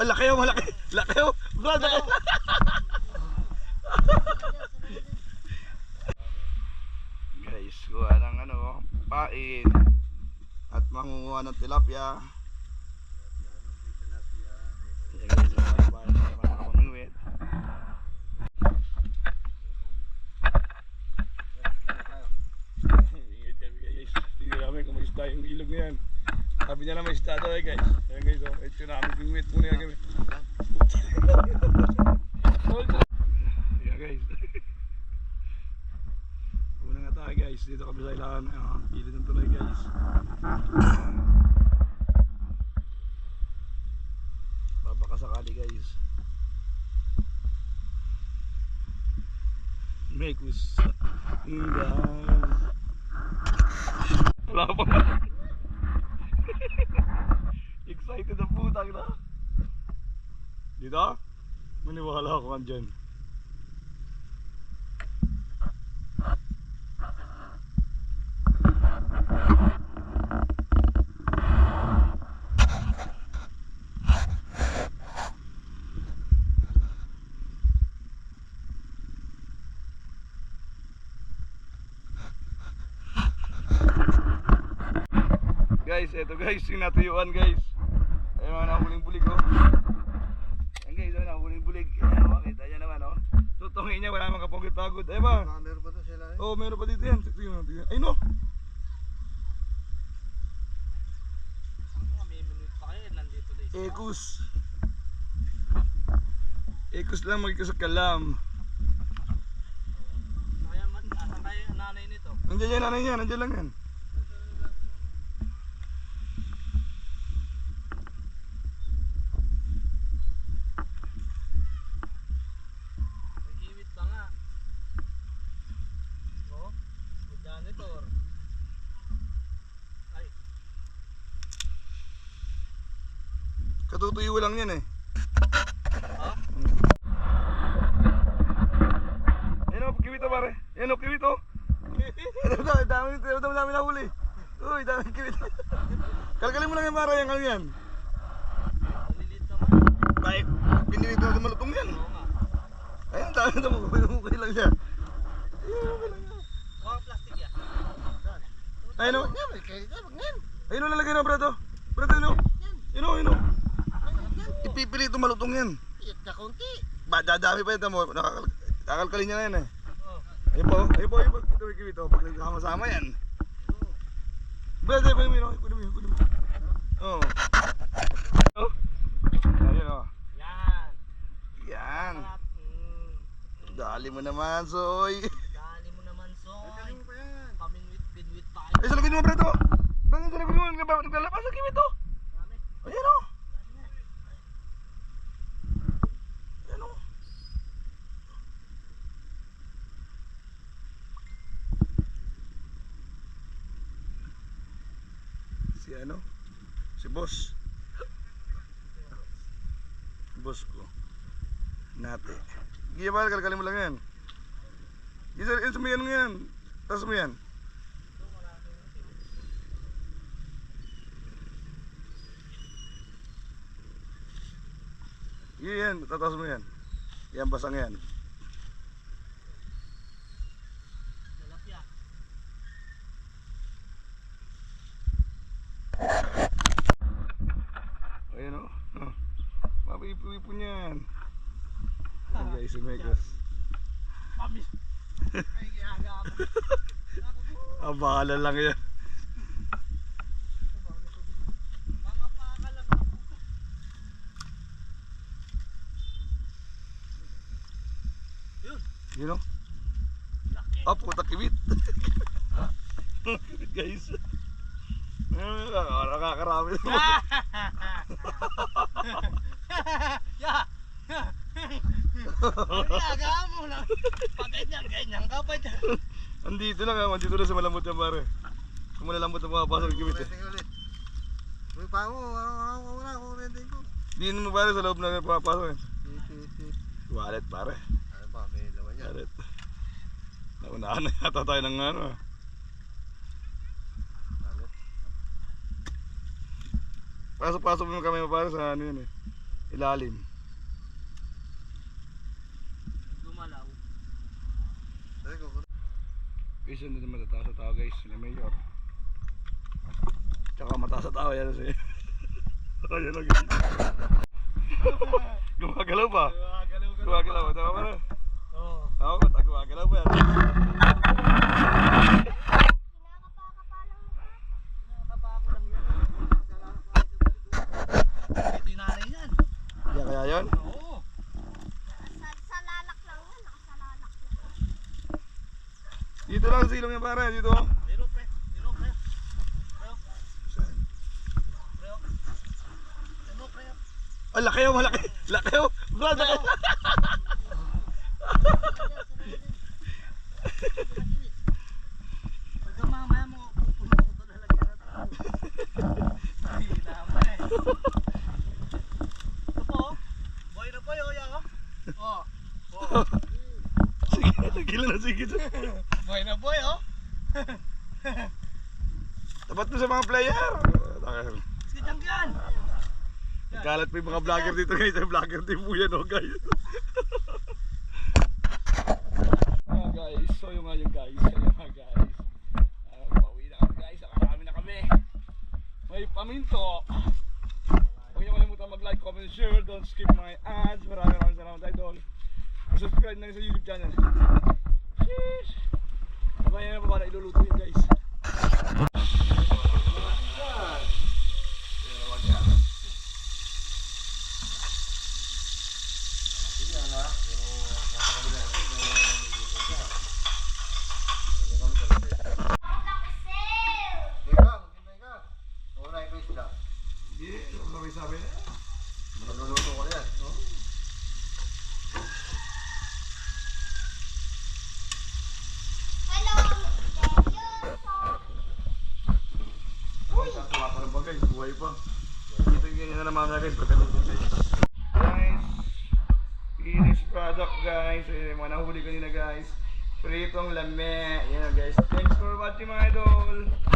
Ang laki oh, malaki. Laki oh. Laki. Guys, kuha ng ano, pain. At mangunguha ng tilapia. Sabi niya na may isda daw eh guys. Ayan guys, oh. ito na kami bingwit. Muna yan kami. Ayan guys. Una nga tayo guys. Dito kami sa ilahan. Ah, Gilid ng tulay guys. Babaka sakali guys. Mekus. Guys. Wala pa Excited ang putang na. Dito? Maniwala ako andyan. Guys, eto guys, yung natuyuan guys. Ayun mga nahuling bulig oh. Ayan guys, oh, nahuling bulig. Ayan, makita niya naman oh. Tutungin niya, wala namang kapagod-pagod. Ayun ba? Baka meron pa to sila eh. Oh, meron pa dito yan. Tingnan natin yan. Ay no! Ano, may minute pa kayo, nandito na isa. Ekus. Ekus lang magkasakalam. Kaya man, asan kayo yung nanay nito? Nandiyan yan, nanay niya. Nandiyan lang yan. Nag-iwit pa nga. Oh, good janitor. Ay, Katutuyo lang yan eh. ha? Ayun o, kiwito pare. Ayun o, kiwito. Dami, dami, dami, dami na huli. Uy, dami kiwito. Kalkalin mo lang yan pare, yung ano yan. Maliliit naman. Ay, pinilito natin malutong yan. Oo nga. Ayun, dami na mukha lang siya. Ayun, okay lang yan. Huwag ang plastic yan. Ayun o, yan. ayun o, lalagay na brado. Brado, yun o. Yun o, yun o. Ipipilito malutong yan. Iyat na konti. Ba, dadami pa yun, tamo. Nakakal kakalkalin niya na yan eh. Oh, Ayun po, ayun po, ayun po. Ito may kiwito. Pag nagsama-sama yan. Brado, kunin mo yun o. Kunin mo yun, kunin mo. Oo. Oh. Ayun o. yan. Yan. Dali mo naman, Soy. Dali mo naman, Soy. Galing mo pa yan. Paminwit, pinwit pa Ay, sa lagay mo, Brado. Bangin sa lagay mo. Naglalabas ang kiwito. Dami. Ayan o. Ayan o. Si ano? Si boss. Boss ko. Nate. Giya ba? Kalkalin mo lang yan. Isa, isa mo yan mo yan. Taas mo yan. Yan, tataas mo yan. Yan, basang yan. Ayan o. Oh. Mapipo-ipo niyan. Ayan guys, si Megas. Pamis. Ay, gihaga ako. Ah, lang yan. Mga pakalang. O. Laki. Ah, puta kiwit. guys. Ah, Nakakarami naman. ya. Ang gihaga mo lang. Paganyan, ganyan ka pa dyan. Andito lang ha, andito na sa malambot yan pare. Kung malalambot ang mga pasok ng kiwit eh. Uy, pa mo. Ako na, ako ulitin ko. Di naman pare sa loob na papasok eh. Wallet pare. Yan. Wallet. Naunahan na yata tayo ng ano? Pasok-pasok mo kami pare sa ano yun eh. ilalim. Gumalaw. Guys, yun din matataas sa tao guys, sila mayor. Tsaka mataas sa tao yan kasi. Ayan o guys. Gumagalaw pa. Gumagalaw Gumagalaw pa. Tama ba na? Oo. Oh, lang yan. Ito yung nanay yan. Yan kaya yun? Oo. Sa, sa lalak lang yan, nakasalalak lang. Dito lang sa ilong yan pare, dito. Pero pre. Pero pre. Pero. Pero. Pero pre. Ah, laki oh, malaki. Laki oh. Brad, laki. Pagka mamaya mo, pupuno ko ito lalagyan natin. Ay, naman eh. Ito po. Boy na boy, oh, oh. Oh. Oh. Sige, nagila na sige. Boy na boy, oh. Tapat mo sa mga player. Laki. Si Janggan. Kalat pa yung mga vlogger dito guys. Yung vlogger team po yan oh guys. ah guys, so yung nga yung guys. Ayun nga guys. Ah, pauwi na kami guys. Nakarami na kami. May paminto. Share. Don't skip my ads. Maraming maraming salamat idol. Subscribe na rin sa YouTube channel. Sheesh. Mamaya na pa ba na iluluto yun guys. Sabi na. Maluluto ko yan. no? Hello. Uy! Tatawa ka na ba guys? Buhay pa. Ito yung ganyan na na guys. Pagkaluto guys. Guys, finished product guys. Ayun yung mga nahuli kanina guys. Pritong lame. Yan guys. Thanks for watching mga idol.